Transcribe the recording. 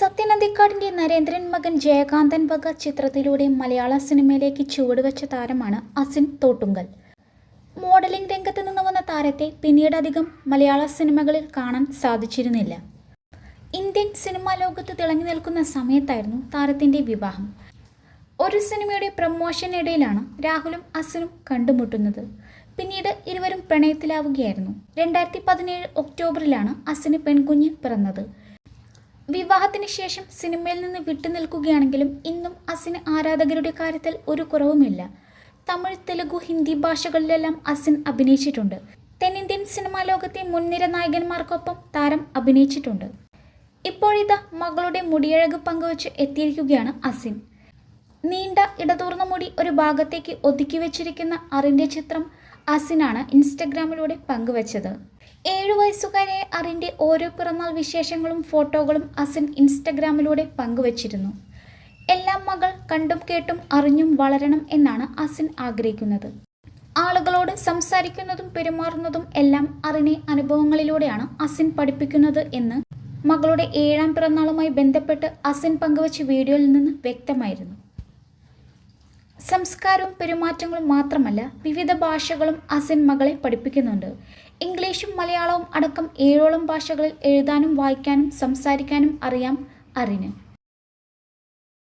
സത്യനന്ദിക്കാടിന്റെ നരേന്ദ്രൻ മകൻ ജയകാന്തൻ വക ചിത്രത്തിലൂടെ മലയാള സിനിമയിലേക്ക് ചുവടുവെച്ച താരമാണ് അസിൻ തോട്ടുങ്കൽ. മോഡലിംഗ് രംഗത്ത് നിന്ന് വന്ന താരത്തെ പിന്നീട് അധികം മലയാള സിനിമകളിൽ കാണാൻ സാധിച്ചിരുന്നില്ല. ഇന്ത്യൻ സിനിമാ ലോകത്ത് തിളങ്ങി നിൽക്കുന്ന സമയത്തായിരുന്നു താരത്തിന്റെ വിവാഹം. ഒരു സിനിമയുടെ പ്രമോഷനിടയിലാണ് രാഹുലും അസിനും കണ്ടുമുട്ടുന്നത്. പിന്നീട് ഇരുവരും പ്രണയത്തിലാവുകയായിരുന്നു. രണ്ടായിരത്തി പതിനേഴ് ഒക്ടോബറിലാണ് അസിന് പെൺകുഞ്ഞ് പിറന്നത്. വിവാഹത്തിന് ശേഷം സിനിമയിൽ നിന്ന് വിട്ടുനിൽക്കുകയാണെങ്കിലും ഇന്നും അസിന് ആരാധകരുടെ കാര്യത്തിൽ ഒരു കുറവുമില്ല. തമിഴ് തെലുഗു ഹിന്ദി ഭാഷകളിലെല്ലാം അസിൻ അഭിനയിച്ചിട്ടുണ്ട്. തെന്നിന്ത്യൻ സിനിമാ ലോകത്തെ മുൻനിര നായകന്മാർക്കൊപ്പം താരം അഭിനയിച്ചിട്ടുണ്ട്. ഇപ്പോഴിതാ മകളുടെ മുടിയഴക് പങ്കുവച്ച് എത്തിയിരിക്കുകയാണ് അസിൻ. നീണ്ട ഇടതൂർന്ന മുടി ഒരു ഭാഗത്തേക്ക് ഒതുക്കി വെച്ചിരിക്കുന്ന അറിന്റെ ചിത്രം അസിനാണ് ഇൻസ്റ്റഗ്രാമിലൂടെ പങ്കുവച്ചത്. ഏഴു വയസ്സുകാരെ അറിന്റെ ഓരോ പിറന്നാൾ വിശേഷങ്ങളും ഫോട്ടോകളും അസിൻ ഇൻസ്റ്റഗ്രാമിലൂടെ പങ്കുവച്ചിരുന്നു. എല്ലാം മകൾ കണ്ടും കേട്ടും അറിഞ്ഞും വളരണം എന്നാണ് അസിൻ ആഗ്രഹിക്കുന്നത്. ആളുകളോട് സംസാരിക്കുന്നതും പെരുമാറുന്നതും എല്ലാം അറിനെ അനുഭവങ്ങളിലൂടെയാണ് അസിൻ പഠിപ്പിക്കുന്നത് എന്ന് മകളുടെ ഏഴാം പിറന്നാളുമായി ബന്ധപ്പെട്ട് അസിൻ പങ്കുവച്ച വീഡിയോയിൽ നിന്ന് വ്യക്തമായിരുന്നു. സംസ്കാരവും പെരുമാറ്റങ്ങളും മാത്രമല്ല വിവിധ ഭാഷകളും അസിൻ മകളെ പഠിപ്പിക്കുന്നുണ്ട്. ഇംഗ്ലീഷും മലയാളവും അടക്കം ഏഴോളം ഭാഷകളിൽ എഴുതാനും വായിക്കാനും സംസാരിക്കാനും അറിയാം അറിന്